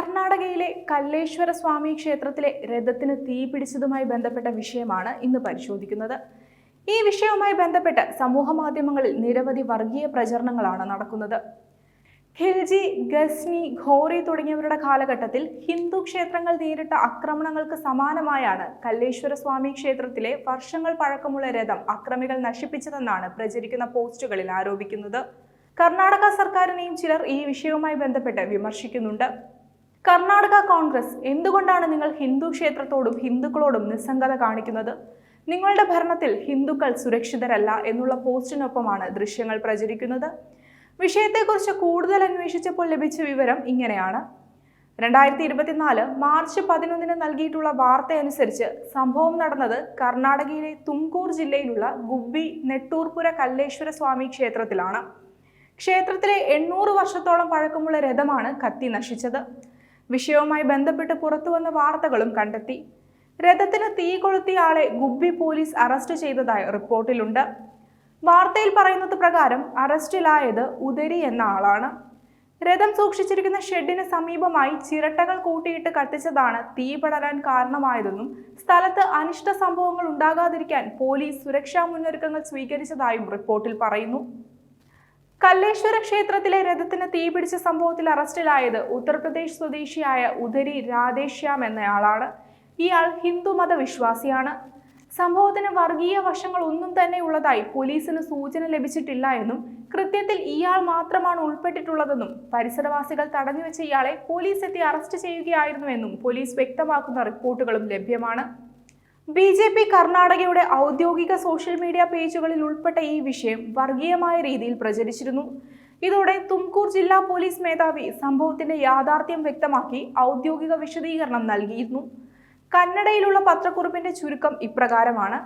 കർണാടകയിലെ കല്ലേശ്വര സ്വാമി ക്ഷേത്രത്തിലെ രഥത്തിന് തീപിടിച്ചതുമായി ബന്ധപ്പെട്ട വിഷയമാണ് ഇന്ന് പരിശോധിക്കുന്നത്. ഈ വിഷയവുമായി ബന്ധപ്പെട്ട് സമൂഹ മാധ്യമങ്ങളിൽ നിരവധി വർഗീയ പ്രചരണങ്ങളാണ് നടക്കുന്നത്. ഖിൽജി ഗസ്നി ഘോറി തുടങ്ങിയവരുടെ കാലഘട്ടത്തിൽ ഹിന്ദു ക്ഷേത്രങ്ങൾ നേരിട്ട ആക്രമണങ്ങൾക്ക് സമാനമായാണ് കല്ലേശ്വര സ്വാമി ക്ഷേത്രത്തിലെ വർഷങ്ങൾ പഴക്കമുള്ള രഥം അക്രമികൾ നശിപ്പിച്ചതെന്നാണ് പ്രചരിക്കുന്ന പോസ്റ്റുകളിൽ ആരോപിക്കുന്നത്. കർണാടക സർക്കാരിനെയും ചിലർ ഈ വിഷയവുമായി ബന്ധപ്പെട്ട് വിമർശിക്കുന്നുണ്ട്. കർണാടക കോൺഗ്രസ് എന്തുകൊണ്ടാണ് നിങ്ങൾ ഹിന്ദു ക്ഷേത്രത്തോടും ഹിന്ദുക്കളോടും നിസ്സംഗത കാണിക്കുന്നത്? നിങ്ങളുടെ ഭരണത്തിൽ ഹിന്ദുക്കൾ സുരക്ഷിതരല്ല എന്നുള്ള പോസ്റ്റിനൊപ്പമാണ് ദൃശ്യങ്ങൾ പ്രചരിക്കുന്നത്. വിഷയത്തെക്കുറിച്ച് കൂടുതൽ അന്വേഷിച്ചപ്പോൾ ലഭിച്ച വിവരം ഇങ്ങനെയാണ്. രണ്ടായിരത്തി ഇരുപത്തിനാല് മാർച്ച് പതിനൊന്നിന് നൽകിയിട്ടുള്ള വാർത്തയനുസരിച്ച് സംഭവം നടന്നത് കർണാടകയിലെ തുംകൂർ ജില്ലയിലുള്ള ഗുബ്ബി നെട്ടൂർപുര കല്ലേശ്വര സ്വാമി ക്ഷേത്രത്തിലാണ്. ക്ഷേത്രത്തിലെ എണ്ണൂറ് വർഷത്തോളം പഴക്കമുള്ള രഥമാണ് കത്തി നശിച്ചത്. വിഷയവുമായി ബന്ധപ്പെട്ട് പുറത്തുവന്ന വാർത്തകളും കണ്ടെത്തി. രഥത്തിന് തീ കൊളുത്തിയ ആളെ ഗുബ്ബി പോലീസ് അറസ്റ്റ് ചെയ്തതായി റിപ്പോർട്ടിലുണ്ട്. വാർത്തയിൽ പറയുന്നത് പ്രകാരം അറസ്റ്റിലായത് ഉദരി എന്ന ആളാണ്. രഥം സൂക്ഷിച്ചിരിക്കുന്ന ഷെഡിന് സമീപമായി ചിരട്ടകൾ കൂട്ടിയിട്ട് കത്തിച്ചതാണ് തീ പടരാൻ കാരണമായതെന്നും സ്ഥലത്ത് അനിഷ്ട സംഭവങ്ങൾ ഉണ്ടാകാതിരിക്കാൻ പോലീസ് സുരക്ഷാ മുന്നൊരുക്കങ്ങൾ സ്വീകരിച്ചതായും റിപ്പോർട്ടിൽ പറയുന്നു. കല്ലേശ്വര ക്ഷേത്രത്തിലെ രഥത്തിന് തീപിടിച്ച സംഭവത്തിൽ അറസ്റ്റിലായത് ഉത്തർപ്രദേശ് സ്വദേശിയായ ഉദരി രാധേശ്യാം എന്നയാളാണ്. ഇയാൾ ഹിന്ദുമത വിശ്വാസിയാണ് സംഭവത്തിന് വർഗീയ വശങ്ങൾ ഒന്നും തന്നെ ഉള്ളതായി പോലീസിന് സൂചന ലഭിച്ചിട്ടില്ല എന്നും കൃത്യത്തിൽ ഇയാൾ മാത്രമാണ് ഉൾപ്പെട്ടിട്ടുള്ളതെന്നും പരിസരവാസികൾ തടഞ്ഞുവെച്ച ഇയാളെ പോലീസ് എത്തി അറസ്റ്റ് ചെയ്യുകയായിരുന്നുവെന്നും പോലീസ് വ്യക്തമാക്കുന്ന റിപ്പോർട്ടുകളും ലഭ്യമാണ്. ബി ജെ പി കർണാടകയുടെ ഔദ്യോഗിക സോഷ്യൽ മീഡിയ പേജുകളിൽ ഉൾപ്പെട്ട ഈ വിഷയം വർഗീയമായ രീതിയിൽ പ്രചരിച്ചിരുന്നു. ഇതോടെ തുംകൂർ ജില്ലാ പോലീസ് മേധാവി സംഭവത്തിന്റെ യാഥാർത്ഥ്യം വ്യക്തമാക്കി ഔദ്യോഗിക വിശദീകരണം നൽകിയിരുന്നു. കന്നഡയിലുള്ള പത്രക്കുറിപ്പിന്റെ ചുരുക്കം ഇപ്രകാരമാണ്.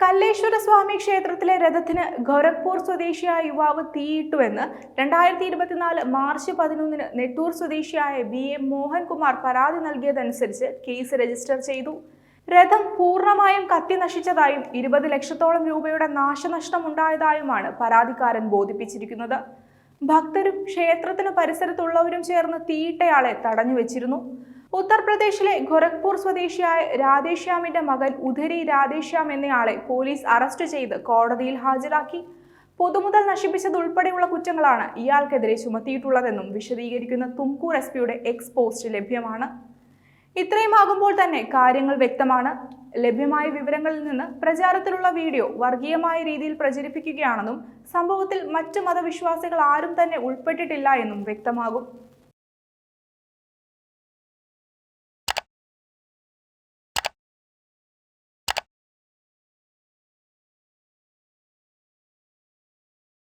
കല്ലേശ്വര സ്വാമി ക്ഷേത്രത്തിലെ രഥത്തിന് ഗോരഖ്പൂർ സ്വദേശിയായ യുവാവ് തീയിട്ടുവെന്ന് രണ്ടായിരത്തി ഇരുപത്തിനാല് മാർച്ച് പതിനൊന്നിന് നെട്ടൂർ സ്വദേശിയായ ബി എം മോഹൻകുമാർ പരാതി നൽകിയതനുസരിച്ച് കേസ് രജിസ്റ്റർ ചെയ്തു. രഥം പൂർണമായും കത്തി നശിച്ചതായും ഇരുപത് ലക്ഷത്തോളം രൂപയുടെ നാശനഷ്ടം ഉണ്ടായതായുമാണ് പരാതിക്കാരൻ ബോധിപ്പിച്ചിരിക്കുന്നത്. ഭക്തരും ക്ഷേത്രത്തിന് പരിസരത്തുള്ളവരും ചേർന്ന് തീയിട്ടയാളെ തടഞ്ഞു വെച്ചിരുന്നു. ഉത്തർപ്രദേശിലെ ഗോരഖ്പൂർ സ്വദേശിയായ രാധേശ്യാമിന്റെ മകൻ ഉധരി രാധേശ്യാം എന്നയാളെ പോലീസ് അറസ്റ്റ് ചെയ്ത് കോടതിയിൽ ഹാജരാക്കി. പൊതുമുതൽ നശിപ്പിച്ചതുൾപ്പെടെയുള്ള കുറ്റങ്ങളാണ് ഇയാൾക്കെതിരെ ചുമത്തിയിട്ടുള്ളതെന്നും വിശദീകരിക്കുന്ന തുംകൂർ എസ് പിയുടെ എക്സ് പോസ്റ്റ് ലഭ്യമാണ്. ഇത്രയും ആകുമ്പോൾ തന്നെ കാര്യങ്ങൾ വ്യക്തമാണ്. ലഭ്യമായ വിവരങ്ങളിൽ നിന്ന് പ്രചാരത്തിലുള്ള വീഡിയോ വർഗീയമായ രീതിയിൽ പ്രചരിപ്പിക്കുകയാണെന്നും സംഭവത്തിൽ മറ്റു മതവിശ്വാസികൾ ആരും തന്നെ ഉൾപ്പെട്ടിട്ടില്ല എന്നും വ്യക്തമാകും.